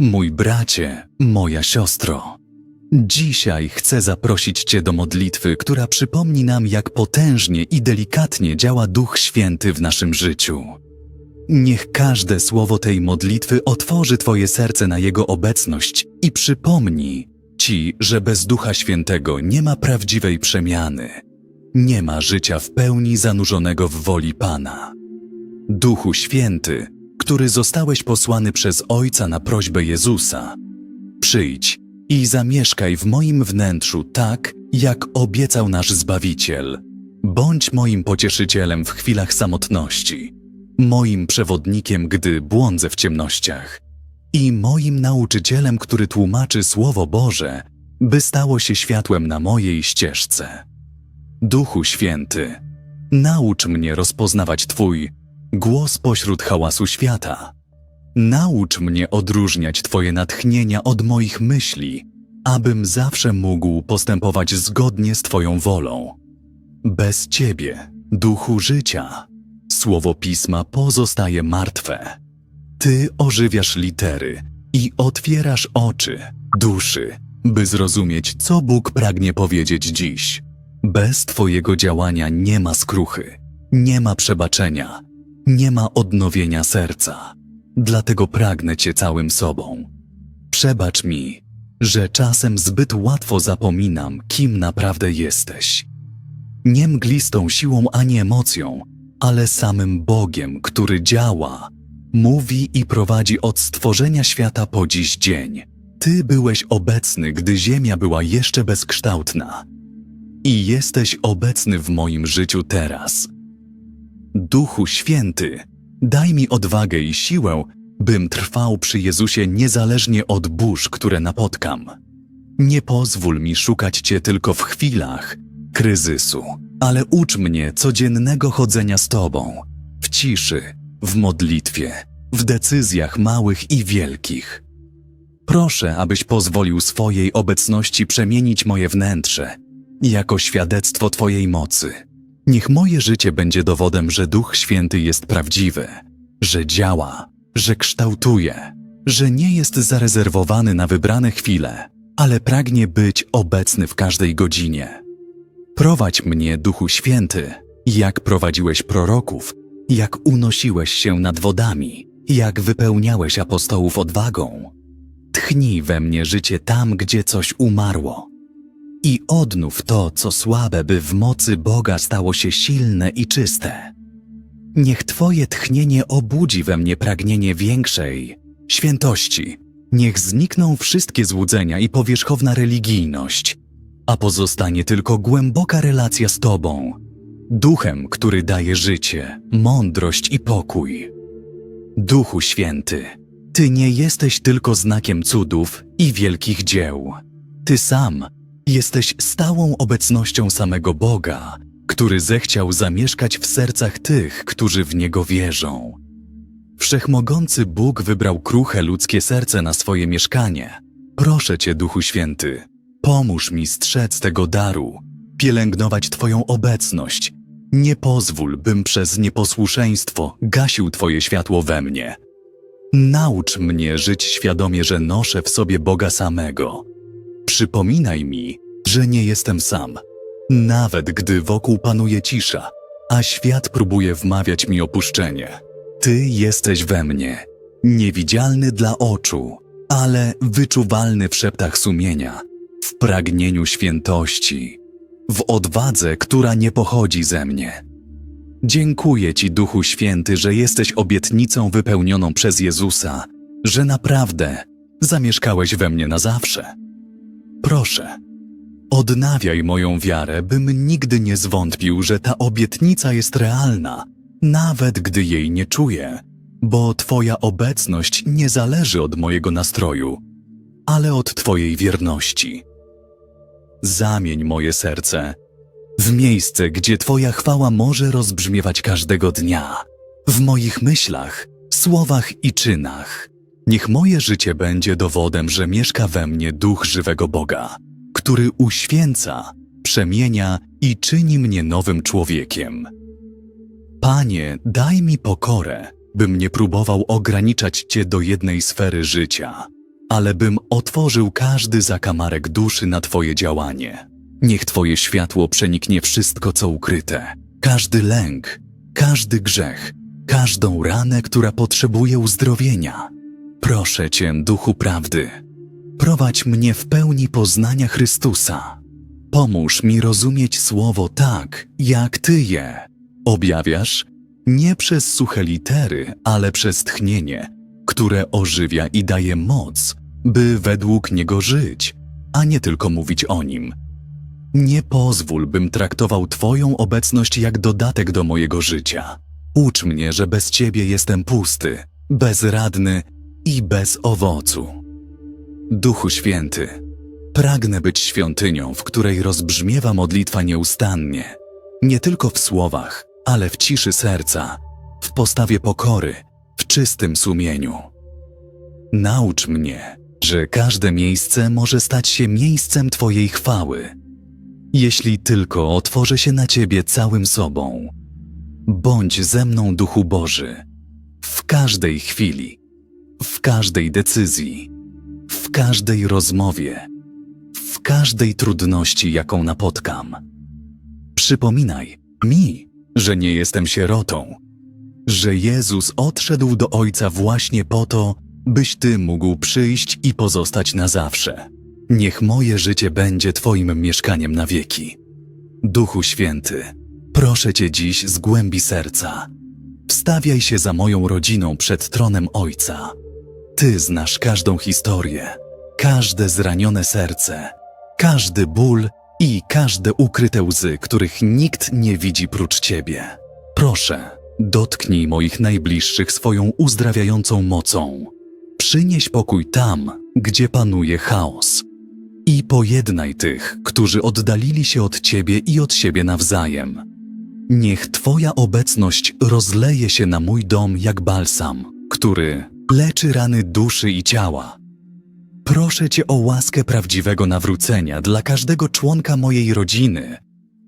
Mój bracie, moja siostro, dzisiaj chcę zaprosić Cię do modlitwy, która przypomni nam, jak potężnie i delikatnie działa Duch Święty w naszym życiu. Niech każde słowo tej modlitwy otworzy Twoje serce na Jego obecność i przypomni Ci, że bez Ducha Świętego nie ma prawdziwej przemiany, nie ma życia w pełni zanurzonego w woli Pana. Duchu Święty, który zostałeś posłany przez Ojca na prośbę Jezusa, przyjdź i zamieszkaj w moim wnętrzu tak, jak obiecał nasz Zbawiciel. Bądź moim pocieszycielem w chwilach samotności, moim przewodnikiem, gdy błądzę w ciemnościach i moim nauczycielem, który tłumaczy Słowo Boże, by stało się światłem na mojej ścieżce. Duchu Święty, naucz mnie rozpoznawać Twój głos pośród hałasu świata. Naucz mnie odróżniać Twoje natchnienia od moich myśli, abym zawsze mógł postępować zgodnie z Twoją wolą. Bez Ciebie, duchu życia, słowo pisma pozostaje martwe. Ty ożywiasz litery i otwierasz oczy, duszy, by zrozumieć, co Bóg pragnie powiedzieć dziś. Bez Twojego działania nie ma skruchy, nie ma przebaczenia, nie ma odnowienia serca. Dlatego pragnę Cię całym sobą. Przebacz mi, że czasem zbyt łatwo zapominam, kim naprawdę jesteś. Nie mglistą siłą ani emocją, ale samym Bogiem, który działa, mówi i prowadzi od stworzenia świata po dziś dzień. Ty byłeś obecny, gdy Ziemia była jeszcze bezkształtna. I jesteś obecny w moim życiu teraz. Duchu Święty, daj mi odwagę i siłę, bym trwał przy Jezusie niezależnie od burz, które napotkam. Nie pozwól mi szukać Cię tylko w chwilach kryzysu, ale ucz mnie codziennego chodzenia z Tobą, w ciszy, w modlitwie, w decyzjach małych i wielkich. Proszę, abyś pozwolił swojej obecności przemienić moje wnętrze jako świadectwo Twojej mocy. Niech moje życie będzie dowodem, że Duch Święty jest prawdziwy, że działa, że kształtuje, że nie jest zarezerwowany na wybrane chwile, ale pragnie być obecny w każdej godzinie. Prowadź mnie, Duchu Święty, jak prowadziłeś proroków, jak unosiłeś się nad wodami, jak wypełniałeś apostołów odwagą. Tchnij we mnie życie tam, gdzie coś umarło. I odnów to, co słabe, by w mocy Boga stało się silne i czyste. Niech Twoje tchnienie obudzi we mnie pragnienie większej świętości. Niech znikną wszystkie złudzenia i powierzchowna religijność, a pozostanie tylko głęboka relacja z Tobą, duchem, który daje życie, mądrość i pokój. Duchu Święty, Ty nie jesteś tylko znakiem cudów i wielkich dzieł. Ty sam jesteś stałą obecnością samego Boga, który zechciał zamieszkać w sercach tych, którzy w Niego wierzą. Wszechmogący Bóg wybrał kruche ludzkie serce na swoje mieszkanie. Proszę Cię, Duchu Święty, pomóż mi strzec tego daru, pielęgnować Twoją obecność. Nie pozwól, bym przez nieposłuszeństwo gasił Twoje światło we mnie. Naucz mnie żyć świadomie, że noszę w sobie Boga samego. Przypominaj mi, że nie jestem sam, nawet gdy wokół panuje cisza, a świat próbuje wmawiać mi opuszczenie. Ty jesteś we mnie, niewidzialny dla oczu, ale wyczuwalny w szeptach sumienia, w pragnieniu świętości, w odwadze, która nie pochodzi ze mnie. Dziękuję Ci, Duchu Święty, że jesteś obietnicą wypełnioną przez Jezusa, że naprawdę zamieszkałeś we mnie na zawsze. Proszę, odnawiaj moją wiarę, bym nigdy nie zwątpił, że ta obietnica jest realna, nawet gdy jej nie czuję, bo Twoja obecność nie zależy od mojego nastroju, ale od Twojej wierności. Zamień moje serce w miejsce, gdzie Twoja chwała może rozbrzmiewać każdego dnia, w moich myślach, słowach i czynach. Niech moje życie będzie dowodem, że mieszka we mnie duch żywego Boga, który uświęca, przemienia i czyni mnie nowym człowiekiem. Panie, daj mi pokorę, bym nie próbował ograniczać Cię do jednej sfery życia. ale bym otworzył każdy zakamarek duszy na Twoje działanie. Niech Twoje światło przeniknie wszystko, co ukryte, każdy lęk, każdy grzech, każdą ranę, która potrzebuje uzdrowienia. Proszę Cię, Duchu Prawdy, prowadź mnie w pełni poznania Chrystusa. Pomóż mi rozumieć Słowo tak, jak Ty je objawiasz, nie przez suche litery, ale przez tchnienie, które ożywia i daje moc, by według niego żyć, a nie tylko mówić o nim. Nie pozwól, bym traktował Twoją obecność jak dodatek do mojego życia. Ucz mnie, że bez Ciebie jestem pusty, bezradny i bez owocu. Duchu Święty, pragnę być świątynią, w której rozbrzmiewa modlitwa nieustannie, nie tylko w słowach, ale w ciszy serca, w postawie pokory, w czystym sumieniu. Naucz mnie, że każde miejsce może stać się miejscem Twojej chwały, jeśli tylko otworzę się na Ciebie całym sobą. Bądź ze mną, Duchu Boży, w każdej chwili, w każdej decyzji, w każdej rozmowie, w każdej trudności, jaką napotkam. Przypominaj mi, że nie jestem sierotą, że Jezus odszedł do Ojca właśnie po to, byś Ty mógł przyjść i pozostać na zawsze. Niech moje życie będzie Twoim mieszkaniem na wieki. Duchu Święty, proszę Cię dziś z głębi serca. Wstawiaj się za moją rodziną przed tronem Ojca. Ty znasz każdą historię, każde zranione serce, każdy ból i każde ukryte łzy, których nikt nie widzi prócz Ciebie. Proszę, dotknij moich najbliższych swoją uzdrawiającą mocą. Przynieś pokój tam, gdzie panuje chaos. I pojednaj tych, którzy oddalili się od Ciebie i od siebie nawzajem. Niech Twoja obecność rozleje się na mój dom jak balsam, który leczy rany duszy i ciała. Proszę Cię o łaskę prawdziwego nawrócenia dla każdego członka mojej rodziny,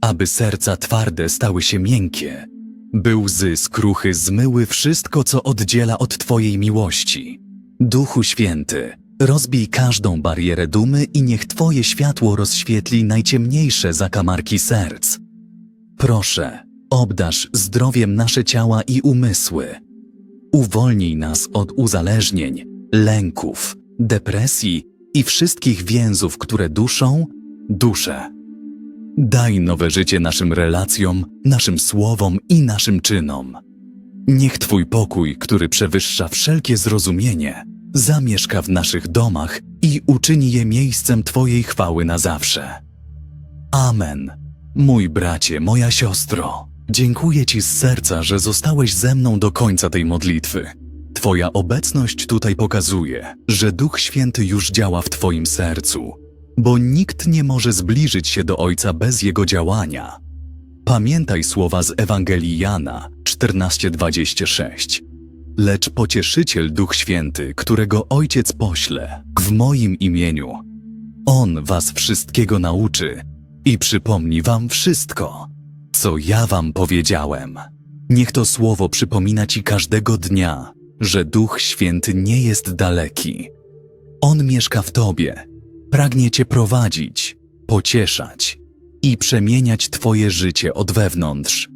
aby serca twarde stały się miękkie, by łzy skruchy zmyły wszystko, co oddziela od Twojej miłości. Duchu Święty, rozbij każdą barierę dumy i niech Twoje światło rozświetli najciemniejsze zakamarki serc. Proszę, obdarz zdrowiem nasze ciała i umysły. Uwolnij nas od uzależnień, lęków, depresji i wszystkich więzów, które duszą, duszę. Daj nowe życie naszym relacjom, naszym słowom i naszym czynom. Niech Twój pokój, który przewyższa wszelkie zrozumienie, zamieszka w naszych domach i uczyni je miejscem Twojej chwały na zawsze. Amen. Mój bracie, moja siostro, dziękuję Ci z serca, że zostałeś ze mną do końca tej modlitwy. Twoja obecność tutaj pokazuje, że Duch Święty już działa w Twoim sercu, bo nikt nie może zbliżyć się do Ojca bez Jego działania. Pamiętaj słowa z Ewangelii Jana 14:26. Lecz pocieszyciel Duch Święty, którego Ojciec pośle w moim imieniu, On was wszystkiego nauczy i przypomni wam wszystko, co ja wam powiedziałem. Niech to słowo przypomina ci każdego dnia, że Duch Święty nie jest daleki. On mieszka w tobie, pragnie cię prowadzić, pocieszać i przemieniać twoje życie od wewnątrz.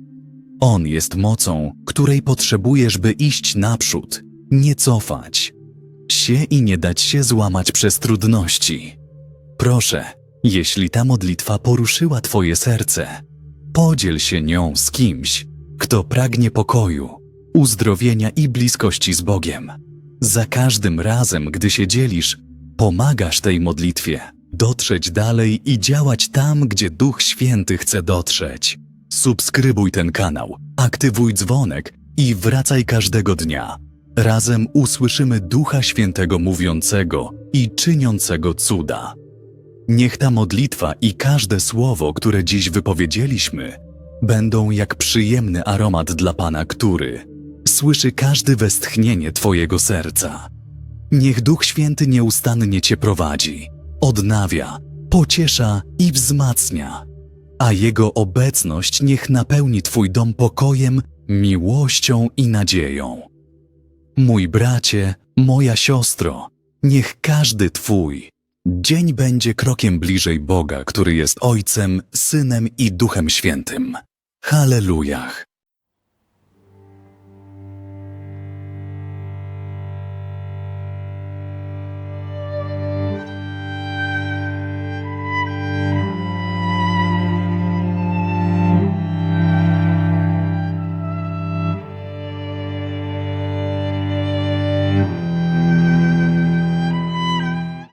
On jest mocą, której potrzebujesz, by iść naprzód, nie cofać się i nie dać się złamać przez trudności. Proszę, jeśli ta modlitwa poruszyła Twoje serce, podziel się nią z kimś, kto pragnie pokoju, uzdrowienia i bliskości z Bogiem. Za każdym razem, gdy się dzielisz, pomagasz tej modlitwie dotrzeć dalej i działać tam, gdzie Duch Święty chce dotrzeć. Subskrybuj ten kanał, aktywuj dzwonek i wracaj każdego dnia. Razem usłyszymy Ducha Świętego mówiącego i czyniącego cuda. Niech ta modlitwa i każde słowo, które dziś wypowiedzieliśmy, będą jak przyjemny aromat dla Pana, który słyszy każde westchnienie Twojego serca. Niech Duch Święty nieustannie Cię prowadzi, odnawia, pociesza i wzmacnia, a Jego obecność niech napełni Twój dom pokojem, miłością i nadzieją. Mój bracie, moja siostro, Niech każdy Twój dzień będzie krokiem bliżej Boga, który jest Ojcem, Synem i Duchem Świętym. Hallelujah.